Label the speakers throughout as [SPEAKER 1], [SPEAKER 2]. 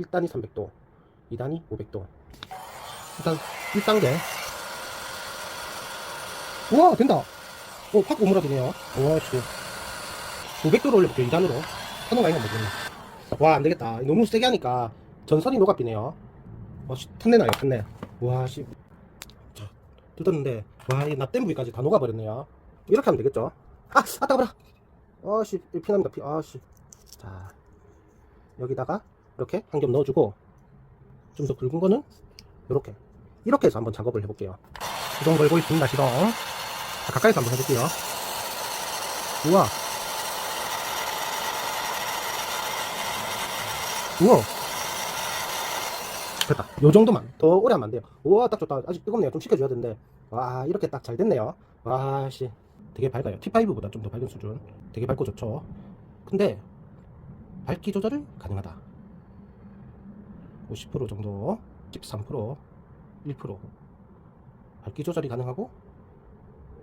[SPEAKER 1] 1단이 300도, 2단이 500도. 일단 1단계. 우와 된다. 오, 확 오므라드네요. 와, 씨. 500도로 올려볼게요, 2단으로. 하는 거 아닌가 모르겠네. 와, 안 되겠다. 너무 세게 하니까 전선이 녹아비네요. 와, 씨, 탄내 나요, 탄내. 와, 씨. 자, 뜯었는데, 와, 이 납땜 부위까지 다 녹아버렸네요. 이렇게 하면 되겠죠? 아, 아, 따가워라. 아, 씨, 피납니다, 피. 아, 씨. 자, 여기다가 이렇게 한 겹 넣어주고, 좀 더 굵은 거는 이렇게. 이렇게 해서 한번 작업을 해볼게요. 시동 걸고 있습니다, 시동. 자, 가까이서 한번 해볼게요. 우와. 우와. 됐다. 요 정도만. 더 오래 하면 안 돼요. 우와, 딱 좋다. 아직 뜨겁네요. 좀 식혀줘야 되는데. 와, 이렇게 딱 잘 됐네요. 와, 씨. 되게 밝아요. T5보다 좀 더 밝은 수준. 되게 밝고 좋죠. 근데, 밝기 조절을 가능하다. 50% 정도, 13%, 1%. 밝기 조절이 가능하고,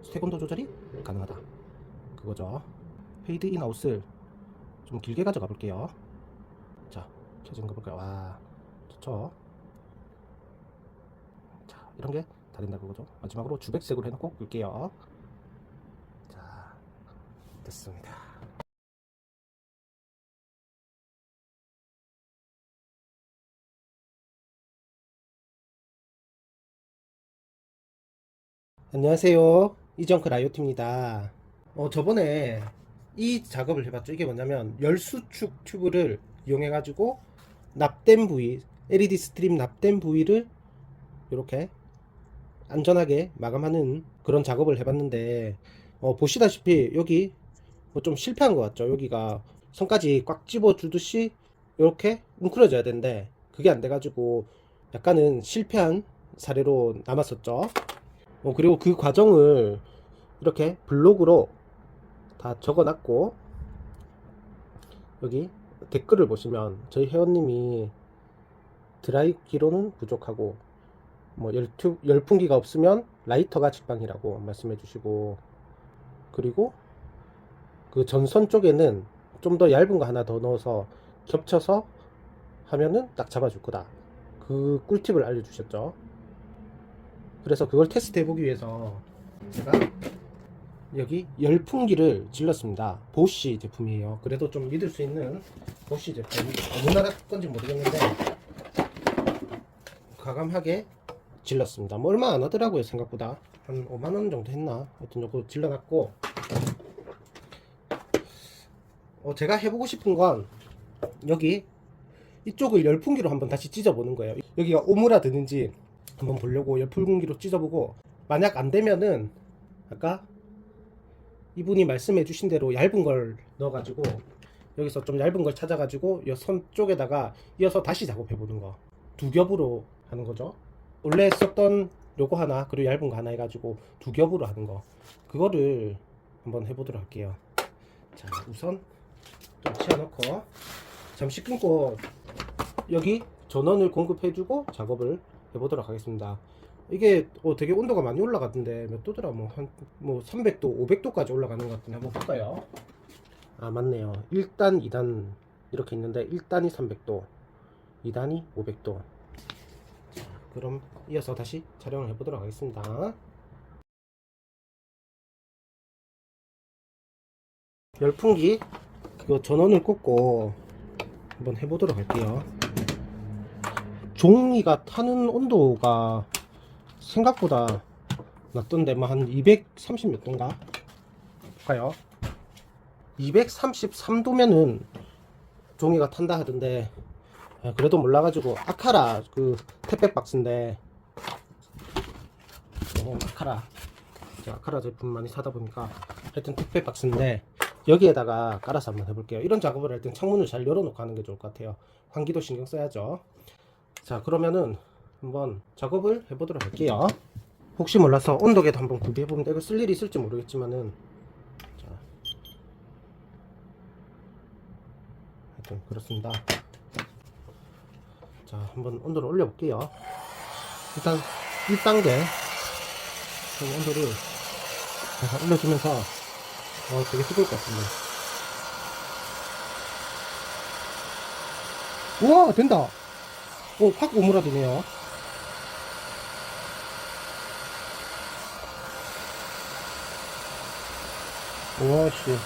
[SPEAKER 1] 색온도 조절이 가능하다. 그거죠. 페이드 인 아웃을 좀 길게 가져가 볼게요. 자, 켜진 거 볼까요? 와, 좋죠. 자, 이런 게 다 된다 그거죠. 마지막으로 주백색으로 해놓고 끌게요. 자, 됐습니다. 안녕하세요. 이정크 라이오티입니다. 어, 저번에 이 작업을 해봤죠. 이게 뭐냐면 열수축 튜브를 이용해 가지고 납땜 부위, LED 스트림 납땜 부위를 이렇게 안전하게 마감하는 그런 작업을 해봤는데 어, 보시다시피 여기 뭐 좀 실패한 것 같죠. 여기가 손까지 꽉 집어 주듯이 이렇게 웅크려져야 되는데 그게 안 돼가지고 약간은 실패한 사례로 남았었죠. 어, 그리고 그 과정을 이렇게 블로그로 다 적어놨고 여기 댓글을 보시면 저희 회원님이 드라이기로는 부족하고 뭐 열투, 열풍기가 없으면 라이터가 직방이라고 말씀해 주시고 그리고 그 전선 쪽에는 좀 더 얇은 거 하나 더 넣어서 겹쳐서 하면은 딱 잡아줄 거다. 그 꿀팁을 알려주셨죠 그래서 그걸 테스트 해보기 위해서 제가 여기 열풍기를 질렀습니다. 보쉬 제품이에요. 그래도 좀 믿을 수 있는 보쉬 제품. 어느 나라 건지 모르겠는데 과감하게 질렀습니다. 뭐 얼마 안 하더라고요 생각보다 한 5만 원 정도 했나? 하여튼 요거 질러놨고 어, 제가 해보고 싶은 건 여기 이쪽을 열풍기로 한번 다시 찢어보는 거예요. 여기가 오므라드는지 한번 보려고 열풍기로 찢어보고 만약 안 되면은 아까 이분이 말씀해 주신 대로 얇은 걸 넣어가지고 여기서 좀 얇은 걸 찾아가지고 이 손 쪽에다가 이어서 다시 작업해 보는 거. 두 겹으로 하는 거죠. 원래 썼던 요거 하나 그리고 얇은 거 하나 해가지고 두 겹으로 하는 거. 그거를 한번 해보도록 할게요. 자 우선 좀 치워놓고 잠시 끊고 여기 전원을 공급해주고 작업을 해보도록 하겠습니다. 이게 어, 되게 온도가 많이 올라갔는데 몇 도더라? 뭐 한 뭐 300도 500도까지 올라가는 것 같은데 한번 볼까요? 아 맞네요. 1단 2단 이렇게 있는데 1단이 300도 2단이 500도. 자 그럼 이어서 다시 촬영을 해보도록 하겠습니다. 열풍기 그 전원을 꽂고 한번 해보도록 할게요 종이가 타는 온도가 생각보다 낮던데 뭐한230 몇 도인가? 볼까요? 233도면은 종이가 탄다 하던데 아, 그래도 몰라가지고 아카라 그 택배 박스인데 어, 아카라 아카라 제품 많이 사다 보니까 하여튼 택배 박스인데 여기에다가 깔아서 한번 해볼게요 이런 작업을 할 땐 창문을 잘 열어놓고 하는 게 좋을 것 같아요 환기도 신경 써야죠 자 그러면은 한번 작업을 해보도록 할게요. 혹시 몰라서 온도계도 한번 구비해보면 이거 쓸 일이 있을지 모르겠지만은 자 하여튼 그렇습니다. 자 한번 온도를 올려볼게요. 일단 1단계 온도를 제가 올려주면서 어 되게 뜨거울 것 같은데 우와 된다 오, 확 오므라드네요. 와씨.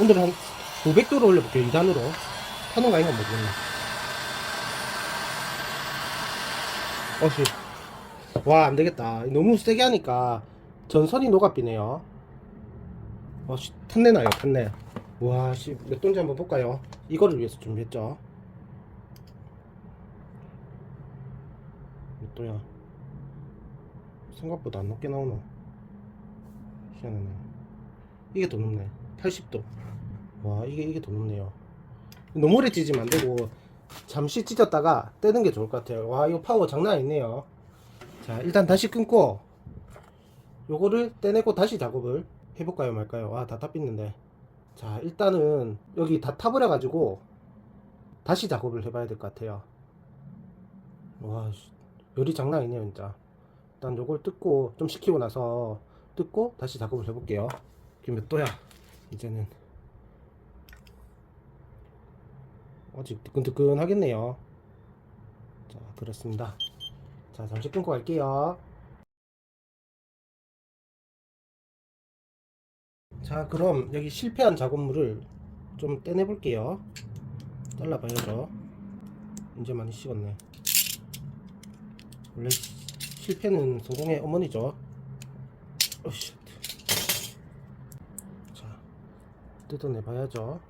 [SPEAKER 1] 오늘은 한 500도로 올려볼게요. 2단으로. 타는 거 아닌가 모르겠네. 어씨. 와, 안 되겠다. 너무 세게 하니까 전선이 녹아비네요. 어씨, 탄내 나요, 탄내. 와, 씨, 몇 돈지 한번 볼까요? 이거를 위해서 준비했죠. 몇 도야? 생각보다 안 높게 나오노. 희한하네. 이게 더 높네. 80도. 와, 이게, 이게 더 높네요. 너무 오래 찢으면 안 되고, 잠시 찢었다가 떼는 게 좋을 것 같아요. 와, 이거 파워 장난 아니네요. 자, 일단 다시 끊고, 요거를 떼내고 다시 작업을 해볼까요, 말까요? 아, 다 탑있는데. 자, 일단은 여기 다 타버려 가지고, 다시 작업을 해봐야 될 것 같아요. 와, 씨, 열이 장난 아니네요, 진짜. 일단 요걸 뜯고, 좀 식히고 나서, 뜯고, 다시 작업을 해볼게요. 이게 몇 도야? 이제는. 아직 뜨끈뜨끈 하겠네요. 자, 그렇습니다. 자, 잠시 끊고 갈게요. 자, 그럼 여기 실패한 작업물을 좀 떼내 볼게요. 잘라봐야죠. 이제 많이 식었네. 원래 실패는 성공의 어머니죠. 어씨. 자, 뜯어내 봐야죠.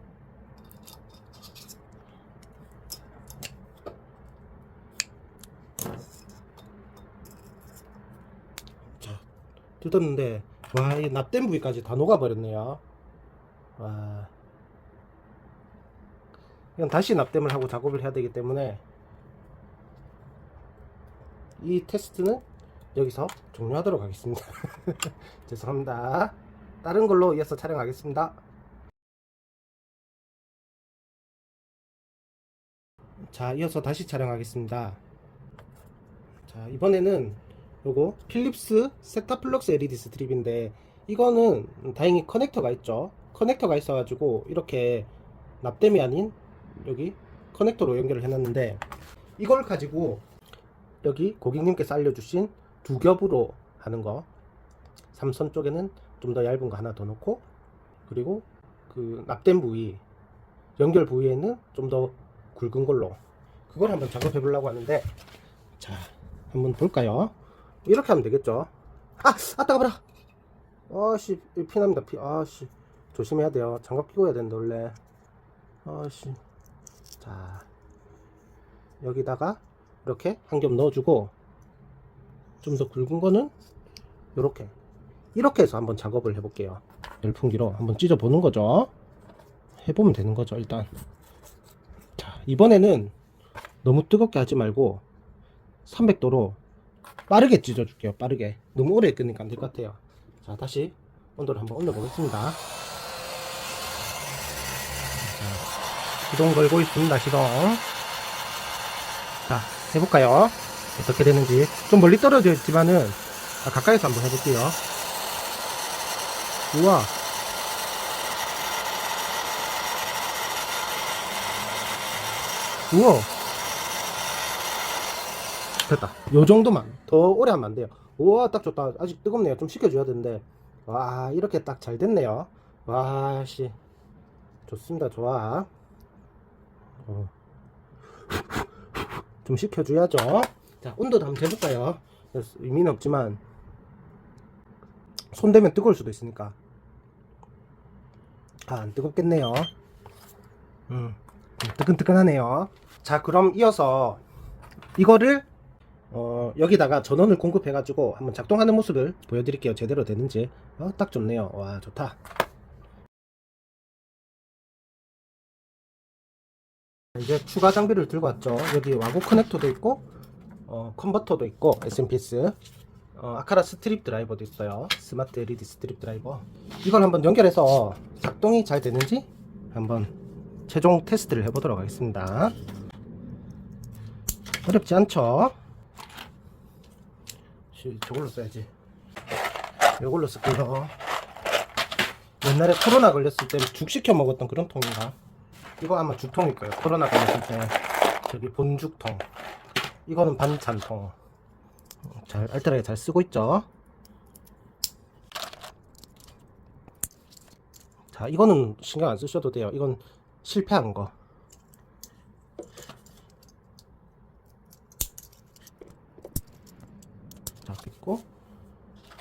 [SPEAKER 1] 자, 뜯었는데, 와, 이 납땜 부위까지 다 녹아버렸네요. 와. 이건 다시 납땜을 하고 작업을 해야 되기 때문에, 이 테스트는 여기서 종료하도록 하겠습니다. 죄송합니다. 다른 걸로 이어서 촬영하겠습니다. 자, 이어서 다시 촬영하겠습니다. 자, 이번에는 요거 필립스 세타플럭스 LED 스트립인데 이거는 다행히 커넥터가 있죠. 커넥터가 있어 가지고 이렇게 납땜이 아닌 여기 커넥터로 연결을 해놨는데 이걸 가지고 여기 고객님께서 알려주신 두 겹으로 하는 거 삼선 쪽에는 좀 더 얇은 거 하나 더 넣고 그리고 그 납땜 부위 연결 부위에는 좀 더 굵은 걸로 그걸 한번 작업해 보려고 하는데 자 한번 볼까요 이렇게 하면 되겠죠. 아! 아 따가워라. 아씨 피납니다. 피 아씨. 조심해야 돼요. 장갑 끼고 해야 되는데 원래. 아씨. 자. 여기다가 이렇게 한 겹 넣어주고 좀 더 굵은 거는 이렇게. 이렇게 해서 한번 작업을 해볼게요. 열풍기로 한번 찢어 보는 거죠. 해보면 되는 거죠 일단. 자 이번에는 너무 뜨겁게 하지 말고 300도로 빠르게 찢어 줄게요. 빠르게. 너무 오래 끄니까 안 될 것 같아요. 자 다시 온도를 한번 올려 보겠습니다. 시동 걸고 있습니다 시동. 자 해볼까요? 어떻게 되는지. 좀 멀리 떨어져 있지만은 아, 가까이서 한번 해볼게요. 우와. 우와 됐다. 요 정도만. 더 오래 하면 안 돼요. 우와 딱 좋다. 아직 뜨겁네요. 좀 식혀줘야 되는데. 와 이렇게 딱 잘 됐네요. 와씨. 좋습니다. 좋아. 어. 좀 식혀줘야죠. 자 온도도 한번 재볼까요? 의미는 없지만. 손 대면 뜨거울 수도 있으니까. 아 안 뜨겁겠네요. 음 뜨끈뜨끈하네요. 자 그럼 이어서 이거를 어, 여기다가 전원을 공급해 가지고 한번 작동하는 모습을 보여드릴게요. 제대로 되는지. 어, 딱 좋네요. 와 좋다. 이제 추가 장비를 들고 왔죠. 여기 와구 커넥터도 있고 어, 컨버터도 있고 SMPS 어, 아카라 스트립 드라이버도 있어요. 스마트 LED 스트립 드라이버. 이걸 한번 연결해서 작동이 잘 되는지 한번 최종 테스트를 해보도록 하겠습니다. 어렵지 않죠? 씨, 저걸로 써야지 이걸로 쓸게요 옛날에 코로나 걸렸을 때 죽 시켜 먹었던 그런 통인가? 이거 아마 죽통일 거예요. 코로나 걸렸을 때 저기 본죽통. 이거는 반찬통. 잘 알뜰하게 잘 쓰고 있죠. 자, 이거는 신경 안 쓰셔도 돼요. 이건 실패한 거. 자, 됐고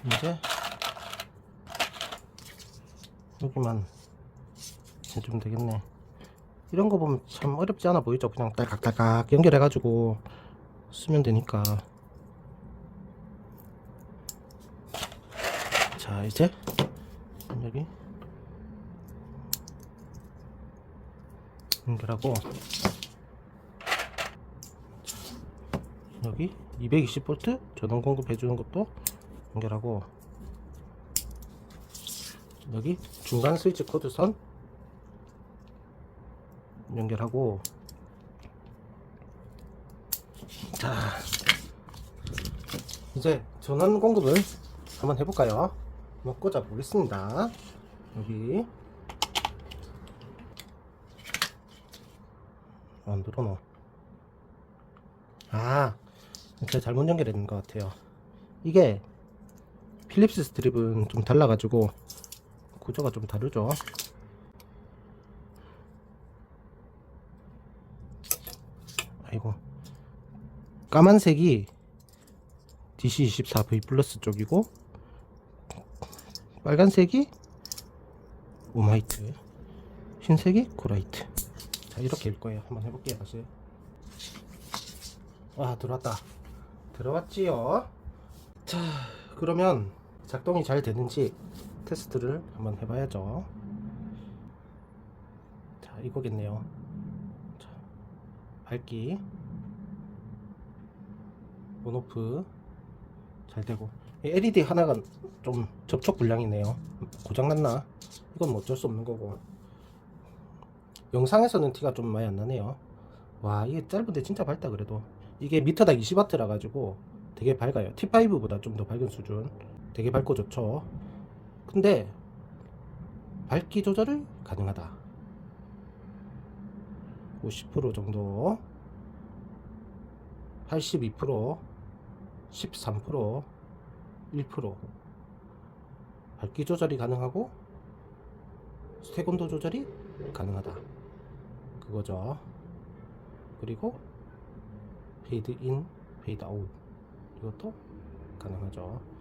[SPEAKER 1] 이제 여기만 해주면 되겠네. 이런 거 보면 참 어렵지 않아 보이죠? 그냥 딸깍딸깍 연결해 가지고 쓰면 되니까. 자, 이제 여기 연결하고 여기 220V 전원 공급해 주는 것도 연결하고 여기 중간 스위치 코드 선 연결하고 자 이제 전원 공급을 한번 해볼까요? 한번 꽂아 보겠습니다. 여기 안 들어놓 아 제가 잘못 연결했는 것 같아요. 이게 필립스 스트립은 좀 달라가지고 구조가 좀 다르죠. 아이고. 까만색이 DC24V 플러스 쪽이고 빨간색이 오마이트 흰색이 코라이트. 자 이렇게 일 거예요. 한번 해볼게요 다시. 와 들어왔다. 들어왔지요? 자 그러면 작동이 잘 되는지 테스트를 한번 해봐야죠. 자 이거겠네요. 자, 밝기. 온오프. 잘 되고. 이 LED 하나가 좀 접촉 불량이네요. 고장났나? 이건 뭐 어쩔 수 없는 거고. 영상에서는 티가 좀 많이 안 나네요. 와 이게 짧은데 진짜 밝다 그래도. 이게 미터당 20W라 가지고 되게 밝아요. T5보다 좀 더 밝은 수준 되게 밝고 좋죠. 근데 밝기 조절을 가능하다. 50% 정도. 82% 13% 1% 밝기 조절이 가능하고 색온도 조절이 가능하다. 그거죠. 그리고 페이드 인 페이드 아웃. 이것도 가능하죠. 자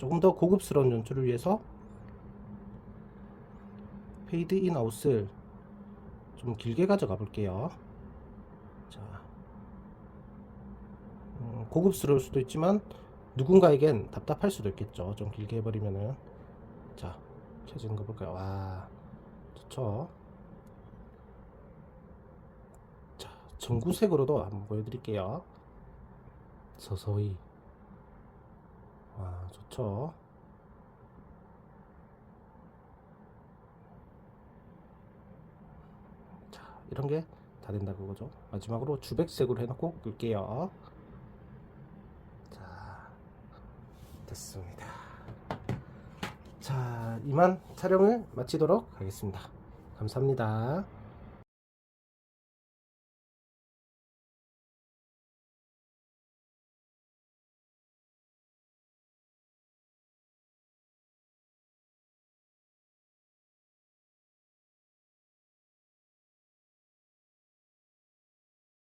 [SPEAKER 1] 조금 더 고급스러운 연출을 위해서 페이드 인 아웃을 좀 길게 가져가 볼게요. 자 음, 고급스러울 수도 있지만 누군가에겐 답답할 수도 있겠죠. 좀 길게 해버리면은. 자 켜지는 거 볼까요? 와 좋죠. 자 전구색으로도 한번 보여드릴게요. 서서히 와 좋죠. 자 이런 게 다 된다 그거죠. 마지막으로 주백색으로 해놓고 끌게요. 자 됐습니다. 자 이만 촬영을 마치도록 하겠습니다. 감사합니다